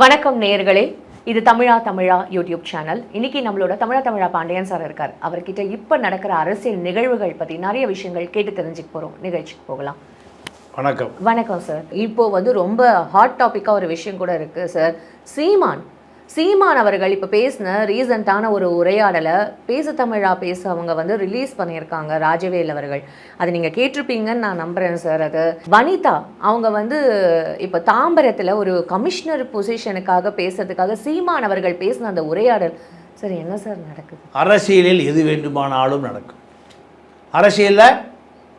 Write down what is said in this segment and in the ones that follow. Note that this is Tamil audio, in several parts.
வணக்கம் நேயர்களே. இது தமிழா தமிழா யூடியூப் சேனல். இன்னைக்கு நம்மளோட தமிழா தமிழா பாண்டியன் சார் இருக்கார். அவர்கிட்ட இப்போ நடக்கிற அரசியல் நிகழ்வுகள் பற்றி நிறைய விஷயங்கள் கேட்டு தெரிஞ்சுக்க போகிறோம் நிகழ்ச்சிக்கு போகலாம். வணக்கம். வணக்கம் சார். இப்போ வந்து ரொம்ப ஹாட் டாப்பிக்காக ஒரு விஷயம் கூட இருக்குது சார். சீமான் சீமான் அவர்கள் இப்போ பேசின ரீசண்டான ஒரு உரையாடலை பேசு தமிழா பேச அவங்க வந்து ரிலீஸ் பண்ணியிருக்காங்க ராஜவேல் அவர்கள். அது நீங்கள் கேட்டிருப்பீங்கன்னு நான் நம்புகிறேன் சார் அது வனிதா அவங்க வந்து இப்போ தாம்பரத்தில் ஒரு கமிஷனர் பொசிஷனுக்காக பேசுறதுக்காக சீமான் அவர்கள் பேசின அந்த உரையாடல். சார் என்ன சார் நடக்குது? அரசியலில் எது வேண்டுமானாலும் நடக்கும். அரசியலில்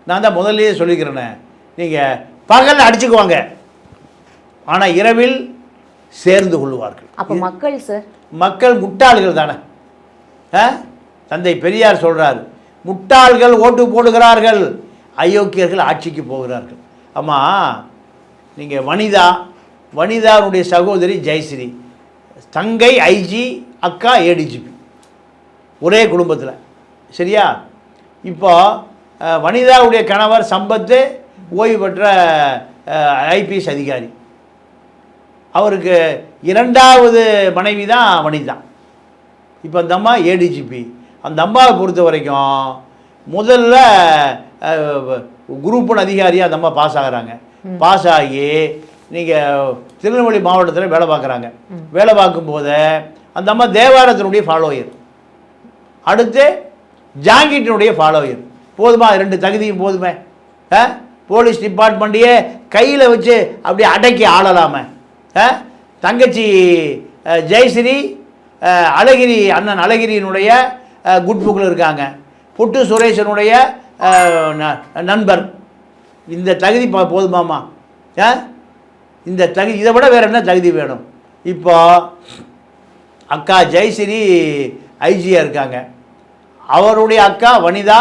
நான் தான் முதல்லையே சொல்லிக்கிறேன்னே நீங்கள் பகல் அடிச்சுக்குவாங்க. ஆனால் இரவில் சேர்ந்து கொள்வார்கள் அப்போ மக்கள் சார் மக்கள் முட்டாள்கள் தானே? தந்தை பெரியார் சொல்றார் முட்டாள்கள் ஓட்டு போடுகிறார்கள். அயோக்கியர்கள் ஆட்சிக்கு போகிறார்கள். அம்மா நீங்கள் வனிதா வனிதாவுடைய சகோதரி ஜெயஸ்ரீ தங்கை ஐஜி அக்கா ஏடிஜிபி ஒரே குடும்பத்தில் சரியா? இப்போ வனிதாவுடைய கணவர் சம்பத்து ஓய்வு பெற்ற ஐபிஎஸ் அதிகாரி. அவருக்கு இரண்டாவது மனைவி தான் வனிதா இப்போ அந்த அம்மா ஏடிஜிபி அந்த அம்மாவை பொறுத்த வரைக்கும் முதல்ல குரூப் ஒன் அதிகாரியாக அந்த அம்மா பாஸ் ஆகுறாங்க. பாஸ் ஆகி நீங்கள் திருநெல்வேலி மாவட்டத்தில் வேலை பார்க்குறாங்க. வேலை பார்க்கும்போது அந்த அம்மா தேவாரத்தினுடைய ஃபாலோயர் அடுத்து ஜாங்கிட்டினுடைய ஃபாலோயர் போதுமா? ரெண்டு தகுதியும் போதுமே. போலீஸ் டிபார்ட்மெண்ட்டையே கையில் வச்சு அப்படியே அடக்கி ஆளலாமே. தங்கச்சி ஜெயஸ்ரீ அழகிரி அண்ணன் அழகிரியினுடைய குட் புக்கில் இருக்காங்க. புட்டு சுரேஷனுடைய ந- நண்பர். இந்த தகுதி போதுமாமா ஆ? இந்த தகுதி இதை விட வேறு என்ன தகுதி வேணும்? இப்போ அக்கா ஜெயஸ்ரீ ஐஜியாக இருக்காங்க. அவருடைய அக்கா வனிதா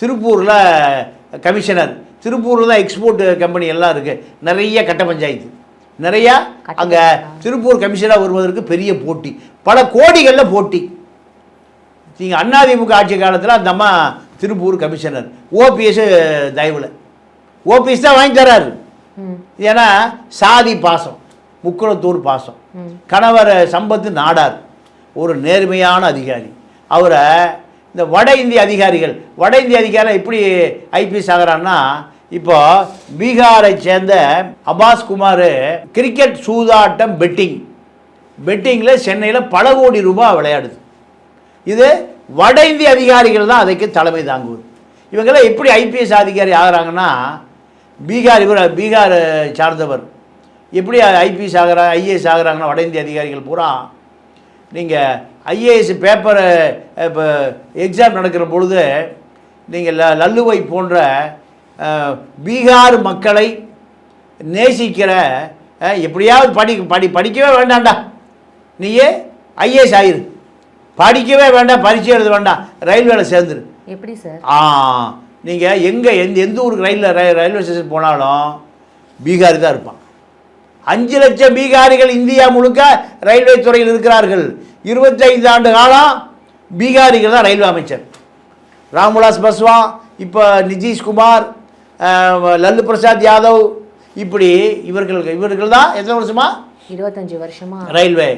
திருப்பூரில் கமிஷனர். திருப்பூரில் தான் எக்ஸ்போர்ட் கம்பெனி எல்லாம் இருக்குது நிறைய கட்ட பஞ்சாயத்து. நிறையா அங்கே திருப்பூர் கமிஷனாக வருவதற்கு பெரிய போட்டி. பல கோடிகளில் போட்டி. நீங்கள் அண்ணாதிமுக ஆட்சி காலத்தில் அந்த அம்மா திருப்பூர் கமிஷனர் ஓபிஎஸ் தயவில். ஓபிஎஸ் தான் வாங்கி தராரு. ஏன்னா சாதி பாசம் முக்குளத்தூர் பாசம். கணவர் சம்பத்து நாடார். ஒரு நேர்மையான அதிகாரி. அவரை இந்த வட இந்திய அதிகாரிகள் வட இந்திய அதிகாரி எப்படி ஐபிஎஸ் ஆகிறான்னா இப்போ பீகாரை சேர்ந்த அபாஸ் குமார் கிரிக்கெட் சூதாட்டம் பெட்டிங். பெட்டிங்கில் சென்னையில் பல கோடி ரூபாய் விளையாடுது. இது வட இந்திய அதிகாரிகள் தான் அதுக்கு தலைமை தாங்குவது. இவங்கெல்லாம் எப்படி ஐபிஎஸ் அதிகாரி ஆகுறாங்கன்னா பீகார் இவர் பீகார் சார்ந்தவர். எப்படி ஐபிஎஸ் ஆகிறா ஐஏஎஸ் ஆகிறாங்கன்னா வட இந்திய அதிகாரிகள் பூரா நீங்கள் ஐஏஎஸ் பேப்பர் இப்போ எக்ஸாம் நடக்கிற பொழுது நீங்கள் ல லல்லுவை போன்ற பீகார் மக்களை நேசிக்கிற எப்படியாவது படி படி படிக்கவே வேண்டாம்டா. நீயே ஐஏஎஸ் ஆயிரு. படிக்கவே வேண்டாம் பரீட்சை எழுத வேண்டாம். ரயில்வேல சேர்ந்துரு. எப்படி சார்? ஆ நீங்கள் எங்கே எந்த எந்த ஊருக்கு ரயிலில் ரயில்வே ஸ்டேஷன் போனாலும் பீகாரி தான் இருப்பான். அஞ்சு லட்சம் பீகாரிகள் இந்தியா முழுக்க ரயில்வே துறையில் இருக்கிறார்கள். இருபத்தைந்து ஆண்டு காலம் பீகாரிகள் தான் ரயில்வே அமைச்சர். ராம்விலாஸ் பஸ்வா இப்போ நிதிஷ்குமார் லல்லு பிரசாத் யாதவ் இப்படி இவர்கள் இவர்கள் தான் எத்தனை வருஷமா? இருபத்தஞ்சு வருஷமா. ரயில்வே.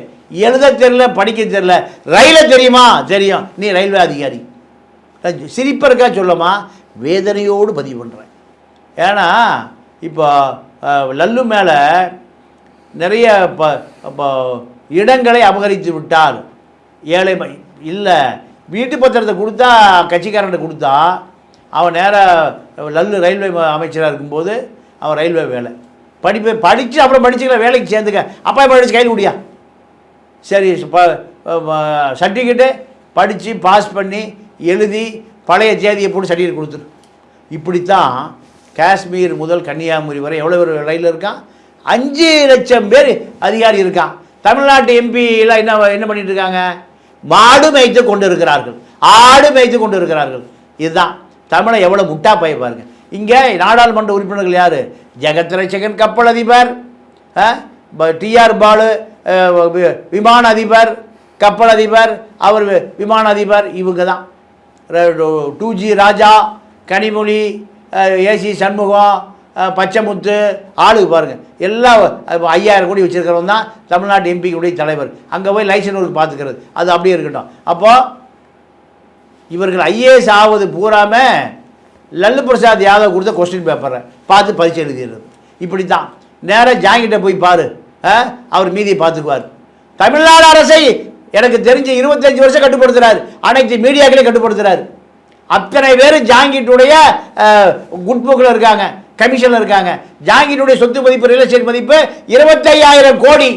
எழுத தெரியல படிக்க தெரியல. ரயில தெரியுமா? தெரியும். நீ ரயில்வே அதிகாரி. சிரிப்பா இருக்கா சொல்லமா? வேதனையோடு பதிவு பண்ணுறேன் ஏன்னா இப்போ லல்லு மேலே நிறைய இடங்களை அபகரித்து விட்டார் ஏழை இல்லை வீட்டு பத்திரத்தை கொடுத்தா கட்சிக்காரன்ட்ட கொடுத்தா அவன் நேராக லல்லு ரயில்வே அமைச்சராக இருக்கும்போது அவன் ரயில்வே வேலை. படிப்பை படித்து அப்புறம் படிச்சுக்கலாம் வேலைக்கு சேர்ந்துக்க. அப்பா படிச்சு கையில் முடியா சரி சர்டிஃபிகேட்டு படித்து பாஸ் பண்ணி எழுதி பழைய தேதியை போட்டு சர்டிஃபிகேட் கொடுத்துரு. இப்படித்தான் காஷ்மீர் முதல் கன்னியாகுமரி வரை எவ்வளோ பேர் ரயில் இருக்கான்? அஞ்சு லட்சம் பேர் அதிகாரி இருக்கான் தமிழ்நாட்டு எம்பி என்ன என்ன பண்ணிட்டு இருக்காங்க? மாடு மேய்த்து கொண்டு இருக்கிறார்கள். ஆடு மேய்த்து கொண்டு இருக்கிறார்கள். இதுதான். தமிழை எவ்வளோ முட்டா பய பாருங்க. இங்கே நாடாளுமன்ற உறுப்பினர்கள் யார்? ஜெகத் ரட்சகன் கப்பல் அதிபர் டிஆர் பாலு விமான அதிபர் கப்பல் அதிபர் அவர் விமான அதிபர் இவங்க தான். Two G Raja Kanimozhi A C Shanmugam Pachamuthu ஆளுக்கு பாருங்கள் எல்லா ஐயாயிரம் கோடி வச்சுருக்கிறவன் தான் தமிழ்நாட்டு எம்பிக்குடைய தலைவர். அங்கே போய் லைசன்ஸ் ஒரு பார்த்துக்கிறது. அது அப்படியே இருக்கட்டும். அப்போது இவர்கள் ஐஏஎஸ் ஆவது பூராம லல்லு பிரசாத் யாதவ் கொடுத்த கொஸ்டின் பேப்பரை பார்த்து பரிசு எழுதிடுறது. இப்படி தான் நேராக ஜாங்கிட்ட போய் பாரு. அவர் மீதியை பார்த்துக்குவார். தமிழ்நாடு அரசை எனக்கு தெரிஞ்ச இருபத்தஞ்சு வருஷம் கட்டுப்படுத்துறாரு. அனைத்து மீடியாக்களையும் கட்டுப்படுத்துறாரு. அத்தனை பேர் ஜாங்கிட்டுடைய குட்புக்கில் இருக்காங்க. கமிஷனில் இருக்காங்க. ஜாங்கிட்டுடைய சொத்து மதிப்பு ரியல் எஸ்டேட் மதிப்பு இருபத்தையாயிரம் கோடி.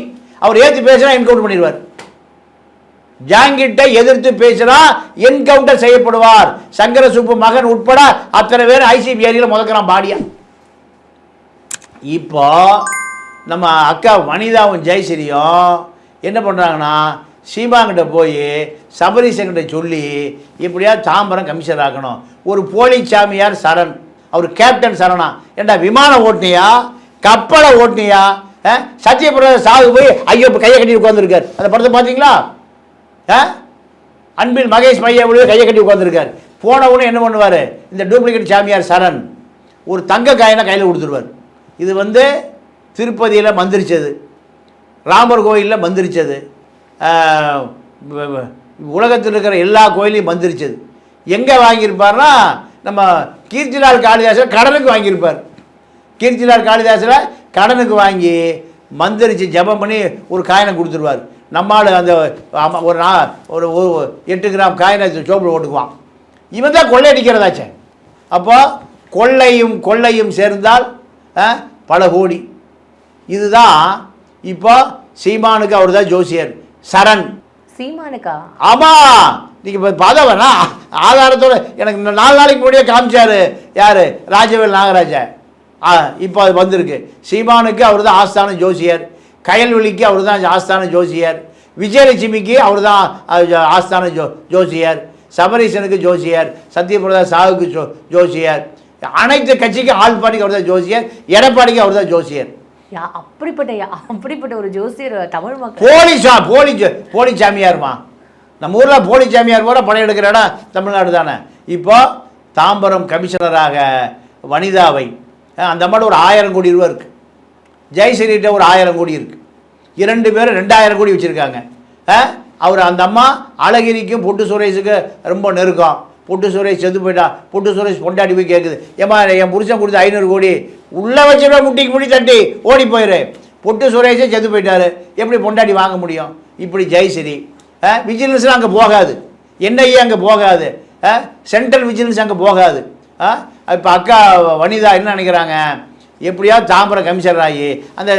அவர் ஏற்று பேசினா என்கவுண்ட் பண்ணிடுவார். ஜாங்கிட்டை எதிர்த்து பேசினா என்கவுண்டர் செய்யப்படுவார். சங்கர சுப்பு மகன் உட்பட அத்தனை பேர் ஐசிபிஐயில் முதக்கிறான் பாடியா. இப்போ நம்ம அக்கா வனிதாவும் ஜெயஸ்ரீயும் என்ன பண்ணுறாங்கன்னா சீமாங்கிட்ட போய் சபரீசங்கிட்ட சொல்லி எப்படியா தாம்பரம் கமிஷனர் ஆக்கணும். ஒரு போலி சாமியார் சரண். அவர் கேப்டன் சரணா. ஏண்டா விமானம் ஓட்டினியா? கப்பலை ஓட்டினியா? அஹ், சத்யபிரதா சாவு போய் ஐயோ கையை கட்டி உட்காந்துருக்கார் அந்த படத்தை பார்த்தீங்களா? அன்பில் மகேஷ் மையாவுடைய கையை கட்டி உட்காந்துருக்கார் போன உடனே என்ன பண்ணுவார்? இந்த டூப்ளிகேட் சாமியார் சரண் ஒரு தங்க காயினை கையில் கொடுத்துருவார். இது வந்து திருப்பதியில் மந்திரிச்சது. ராமர் கோயிலில் மந்திரிச்சது. உலகத்தில் இருக்கிற எல்லா கோயிலையும் மந்திரிச்சது. எங்கே வாங்கியிருப்பார்னா நம்ம கீர்த்திலால் காளிதாசில் கடனுக்கு வாங்கியிருப்பார். கீர்த்திலால் காளிதாசில் கடனுக்கு வாங்கி மந்திரிச்சு ஜெபம் பண்ணி ஒரு காயினை கொடுத்துருவார். நம்மால் அந்த ஒரு நா ஒரு ஒரு எட்டு கிராம் காயினை சோப்பில் ஓட்டுக்குவான் இவன் தான் கொள்ளையடிக்கிறதாச்சே. அப்போ கொள்ளையும் கொள்ளையும் சேர்ந்தால் பல கோடி. இதுதான் இப்போ சீமானுக்கு அவர் தான் ஜோசியர். சரண். சீமானுக்கா? ஆமா. நீங்க இப்போ பார்த்தவனா ஆதாரத்தோட எனக்கு இந்த நாலு நாளைக்கு முன்னாடியே காமிச்சாரு. யாரு? ராஜவேல் நாகராஜ. ஆ இப்போ அது வந்திருக்கு. சீமானுக்கு அவர் தான் ஆஸ்தான ஜோசியர். கயல்வெளிக்கு அவர் தான் ஆஸ்தான ஜோசியர். விஜயலட்சுமிக்கு அவர் தான் ஆஸ்தான ஜோ ஜோசியர். சபரீசனுக்கு ஜோசியர். சத்யபிரதா சாவுக்கு ஜோ ஜோசியர். அனைத்து கட்சிக்கும் ஆள் பாடிக்கு அவர் தான் ஜோசியர். எடப்பாடிக்கு அவர் தான் ஜோசியர் அப்படிப்பட்ட அப்படிப்பட்ட ஒரு ஜோசியர் தமிழ் மக்கள். போலி சா போலி போலி சாமியார்மா நம்ம ஊரில் போலி சாமியார் பூரா படம் எடுக்கிற இடம் தமிழ்நாடு தானே. இப்போ தாம்பரம் கமிஷனராக வனிதாவை அந்த மாதிரி ஒரு ஆயிரம் கோடி ரூபா இருக்குது ஜெயஸ்ரீட்ட ஒரு ஆயிரம் கோடி இருக்குது இரண்டு பேரும் ரெண்டாயிரம் கோடி வச்சுருக்காங்க. அவர் அந்த அம்மா அழகிரிக்கும் பொட்டு சுரேஷுக்கு ரொம்ப நெருக்கம். பொட்டு சுரேஷ் செத்து போயிட்டா பொட்டு சுரேஷ் பொண்டாடி போய் கேட்குது ஏம்மா என் புருஷன் கொடுத்த ஐநூறு கோடி உள்ளே வச்சுட முட்டிக்கு முடி தட்டி ஓடி போயிரு. பொட்டு சுரேஷே செத்து போயிட்டாரு. எப்படி பொண்டாடி வாங்க முடியும்? இப்படி ஜெயஸ்ரீ விஜிலன்ஸ்லாம் அங்கே போகாது. என்ஐஏ அங்கே போகாது. சென்ட்ரல் விஜிலன்ஸ் அங்கே போகாது. இப்போ அக்கா வனிதா என்ன நினைக்கிறாங்க? எப்படியாவது தாம்பரம் கமிஷனர் ஆகி அந்த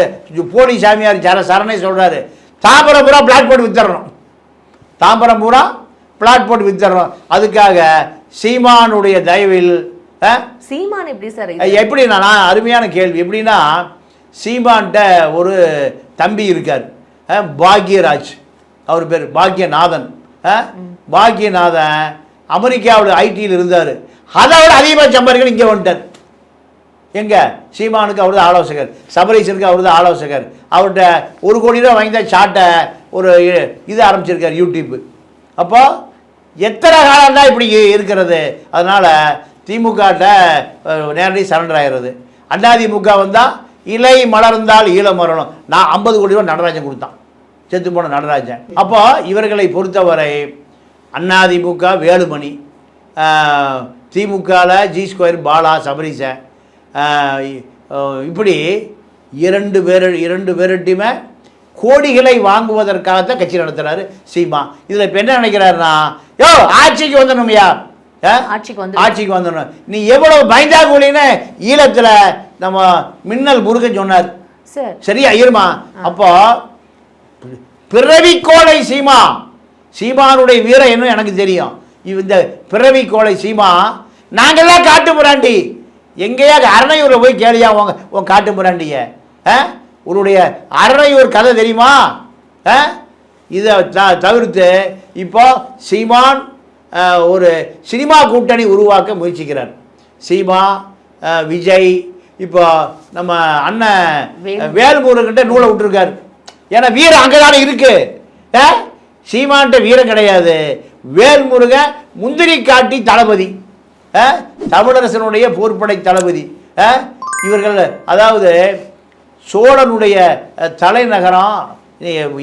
போலி சாமியார் சர சரணை சொல்கிறாரு தாம்பரம் பூரா பிளாட் போட்டு வித்துறணும். தாம்பரம் பூரா பிளாட் போட்டு வித்துறணும். அதுக்காக சீமானுடைய தயவில் சீமான் எப்படி சார் எப்படின்னா அருமையான கேள்வி. எப்படின்னா சீமான்ட்ட ஒரு தம்பி இருக்கார். பாக்யராஜ். அவர் பேர் பாக்யநாதன். பாக்யநாதன் அமெரிக்காவில் ஐடியில் இருந்தார். அதை விட அதிகமாக சம்பாதிக்கணும் இங்கே வந்துட்டார். எங்கே? சீமானுக்கு அவர் தான் ஆலோசகர். சபரீஷனுக்கு அவர் தான் ஆலோசகர். அவர்கிட்ட ஒரு கோடி ரூபா வாங்கி தான் சாட்டை ஒரு இது ஆரம்பிச்சிருக்கார் யூடியூப்பு அப்போது எத்தனை காலம் தான் இப்படி இருக்கிறது? அதனால் திமுகட்ட நேரடி சரண்டர் ஆகிறது அதிமுக வந்தால் இலை மலர்ந்தால் ஈழம் மரணம். நான் ஐம்பது கோடி ரூபா நடராஜன் கொடுத்தான். செத்து போன நடராஜன். அப்போ இவர்களை பொறுத்தவரை அதிமுக வேலுமணி திமுகவில் ஜி ஸ்கொயர் பாலா சபரீசன் இப்படி இரண்டு பேர் இரண்டு பேர்கிட்டையுமே கோடிகளை வாங்குவதற்காகத்தான் கட்சி நடத்துறாரு சீமா. இதில் இப்போ என்ன நினைக்கிறாருன்னா யோ ஆட்சிக்கு வந்துடணும்யா ஆ? ஆட்சிக்கு வந்து ஆட்சிக்கு வந்துடணும். நீ எவ்வளவு பயந்தா கூலின்னு ஈழத்தில் நம்ம மின்னல் முருகன் சொன்னார். சார். சரியா இருமா? அப்போ பிறவி கோலை சீமா. சீமானுடைய வீரம் என்ன எனக்கு தெரியும். இந்த பிறவி கோலை சீமா நாங்கெல்லாம் காட்டு முராண்டி எங்கேயா அரணையூரில் போய் கேளியா உங்க உன் காட்டு முராண்டிய? உன்னுடைய அரணையூர் கதை தெரியுமா? இதை த தவிர்த்து இப்போ சீமான் ஒரு சினிமா கூட்டணி உருவாக்க முயற்சிக்கிறார் சீமா விஜய் இப்போ நம்ம அண்ணன் வேல். வேல்முருகன்ட்ட நூலை விட்டுருக்காரு ஏன்னா வீரம் அங்கே தானே இருக்கு ஆ? சீமான்ட்ட வீரம் கிடையாது வேல்முருகன் முந்திரி காட்டி தளபதி? தமிழரசனுடைய போர்ப்படை தளபதி. ஆ? இவர்கள் அதாவது சோழனுடைய தலைநகரம்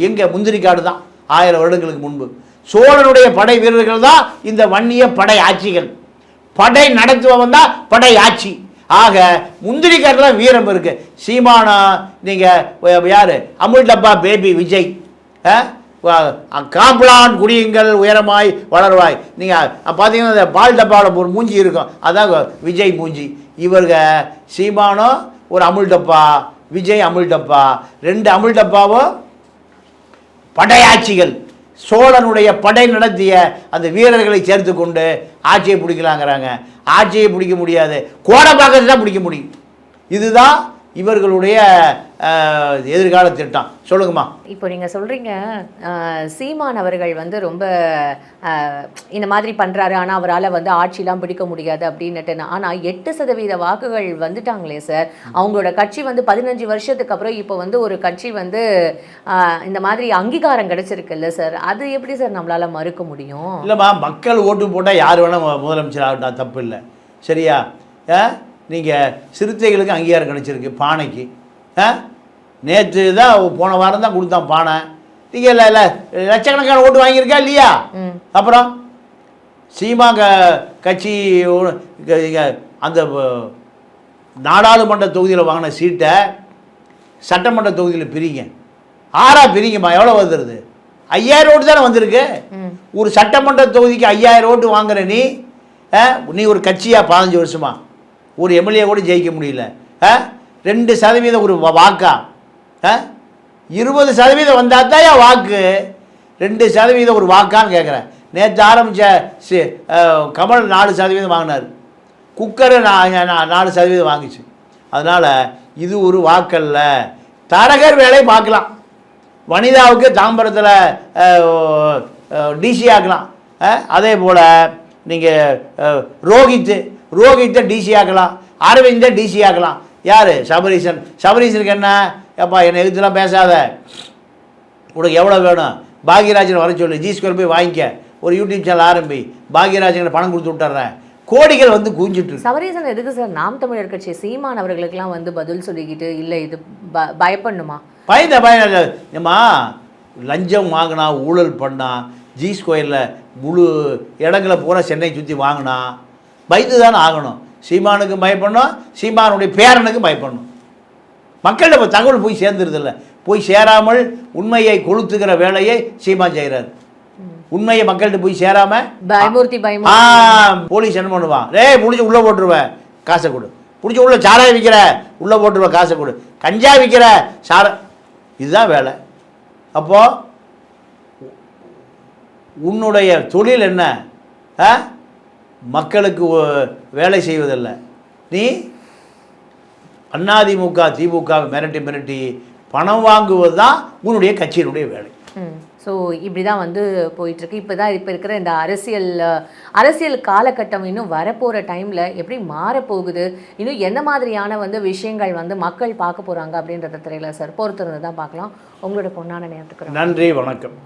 எங்கே? முந்திரிக்காடு தான் ஆயிரம் வருடங்களுக்கு முன்பு. சோழனுடைய படை வீரர்கள் தான் இந்த வன்னிய படை ஆட்சிகள். படை நடத்துபவன் தான் படை ஆட்சி. ஆக முந்திரிக்காட்டில் வீரம் இருக்குது சீமானா நீங்கள் யார்? அமுல் டப்பா பேபி விஜய். அஹ், காம்பளான் குடியுங்கள் உயரமாய் வளர்வாய். நீங்கள் பார்த்தீங்கன்னா இந்த பால் டப்பாவில் ஒரு மூஞ்சி இருக்கும். அதான் விஜய் மூஞ்சி. இவர்கள் சீமானோ ஒரு அமுல் டப்பா விஜய் அமுல் டப்பா. ரெண்டு அமுல் டப்பாவும் படையாட்சிகள். சோழனுடைய படை நடத்திய அந்த வீரர்களை சேர்த்து கொண்டு ஆட்சியை பிடிக்கலாங்கிறாங்க. ஆட்சியை பிடிக்க முடியாது. கோடம்பாக்கத்தை தான் பிடிக்க முடியும். இதுதான் இவர்களுடைய எதிர்கால திட்டம் சொல்லுங்கம்மா. இப்போ நீங்க சொல்றீங்க அஹ், சீமான் அவர்கள் வந்து ரொம்ப இந்த மாதிரி பண்றாரு ஆனா அவரால வந்து ஆட்சிலாம் பிடிக்க முடியாது அப்படின்னுட்டு ஆனா எட்டு சதவீத வாக்குகள் வந்துட்டாங்களே சார். அவங்களோட கட்சி வந்து பதினஞ்சு வருஷத்துக்கு அப்புறம் இப்போ வந்து ஒரு கட்சி வந்து இந்த மாதிரி அங்கீகாரம் கிடைச்சிருக்குல்ல சார். அது எப்படி சார் நம்மளால மறுக்க முடியும்? இல்லைம்மா மக்கள் ஓட்டு போட்டால் யார் வேணால் முதலமைச்சர் ஆகட்டும் தப்பு இல்லை. சரியா? நீங்கள் சிறுத்தைகளுக்கு அங்கீகாரம் கிடைச்சிருக்கு பானைக்கு. ஆ? நேற்று தான் போன வாரம் தான் கொடுத்தான் பானை. நீங்கள் இல்லை இல்லை லட்சக்கணக்கான ஓட்டு வாங்கியிருக்கா இல்லையா? அப்புறம் சீமா க கட்சி அந்த நாடாளுமன்ற தொகுதியில் வாங்கின சீட்டை சட்டமன்ற தொகுதியில் பிரிங்க. ஆறா பிரிங்கம்மா எவ்வளோ வந்துடுது ஐயாயிரம் ஓட்டு தானே வந்திருக்கு. ஒரு சட்டமன்ற தொகுதிக்கு ஐயாயிரம் ஓட்டு வாங்குற நீ நீ ஒரு கட்சியா பதினஞ்சு வருஷமா? ஒரு எம்எல்ஏ கூட ஜெயிக்க முடியல. ஆ? ரெண்டு சதவீதம் ஒரு வாக்கா? ஆ? இருபது சதவீதம் வந்தால் தான் என் வாக்கு? ரெண்டு சதவீதம் ஒரு வாக்கான்னு கேட்குறேன் நேற்று ஆரம்பித்த சி கமல் நாலு சதவீதம் வாங்கினார். குக்கரு நான் நான் நாலு சதவீதம் வாங்கிச்சு. அதனால் இது ஒரு வாக்கல்ல. தரகர் வேலையை பார்க்கலாம். வனிதாவுக்கு தாம்பரத்தில் டிசி ஆக்கலாம் அதே போல் நீங்கள் ரோஹித்து ரோஹித்தை டிசி ஆக்கலாம் அரவிந்தை டிசி ஆக்கலாம். யார்? சபரீசன். சபரீசனுக்கு என்ன? ஏப்பா என்னை எதிர்த்துலாம் பேசாத. உனக்கு எவ்வளோ வேணும்? பாக்யராஜன் வர சொல்லு. ஜி ஸ்கொயர் போய் வாங்கிக்க. ஒரு யூடியூப் சேனல் ஆரம்பி. பாக்யராஜன் பணம் கொடுத்து விட்டுறேன். கோடிகள் வந்து குவிஞ்சிட்டு. சபரீசன் எதுக்கு சார் நாம் தமிழர் கட்சி சீமான் அவர்களுக்கெல்லாம் வந்து பதில் சொல்லிக்கிட்டு இல்லை இது பயப்படணுமா? பயந்த பயன் ஏம்மா லஞ்சம் வாங்கினா ஊழல் பண்ணா ஜி ஸ்கொயரில் முழு இடங்களை பூரா சென்னை சுற்றி வாங்கினா பயந்து தானே ஆகணும். சீமானுக்கும் பயப்படணும் சீமானுடைய பேரனுக்கும் பயப்படணும். மக்கள்கிட்ட இப்போ தகவல் போய் சேர்ந்துருதில்ல. போய் சேராமல் உண்மையை கொளுத்துகிற வேலையை சீமான் செய்கிறார் உண்மையை மக்கள்கிட்ட போய் சேராம பயமூர்த்தி ஆ போலீஸ் என்ன பண்ணுவான் டேய் பிடிச்சி உள்ளே போட்டுருவேன் காசை கொடு. பிடிச்சி உள்ள சாராயம் விற்கிற உள்ளே போட்டுருவேன் காசை கொடு. கஞ்சா விற்கிற சார இதுதான் வேலை. அப்போது உன்னுடைய தொழில் என்ன? ஆ மக்களுக்கு வேலை செய்வதல்ல. நீ அதிமுக திமுக மிரட்டி மிரட்டி பணம் வாங்குவது தான் உன்னுடைய கட்சியினுடைய வேலை. ஸோ இப்படி தான் வந்து போயிட்டுருக்கு. இப்போ தான் இப்போ இருக்கிற இந்த அரசியல் அரசியல் காலகட்டம் இன்னும் வரப்போகிற டைமில் எப்படி மாறப்போகுது? இன்னும் எந்த மாதிரியான வந்து விஷயங்கள் வந்து மக்கள் பார்க்க போகிறாங்க அப்படின்றத தெரியல சார் பொறுத்திருந்து தான் பார்க்கலாம். உங்களோட பொண்ணான நேரத்துக்கு நன்றி வணக்கம்.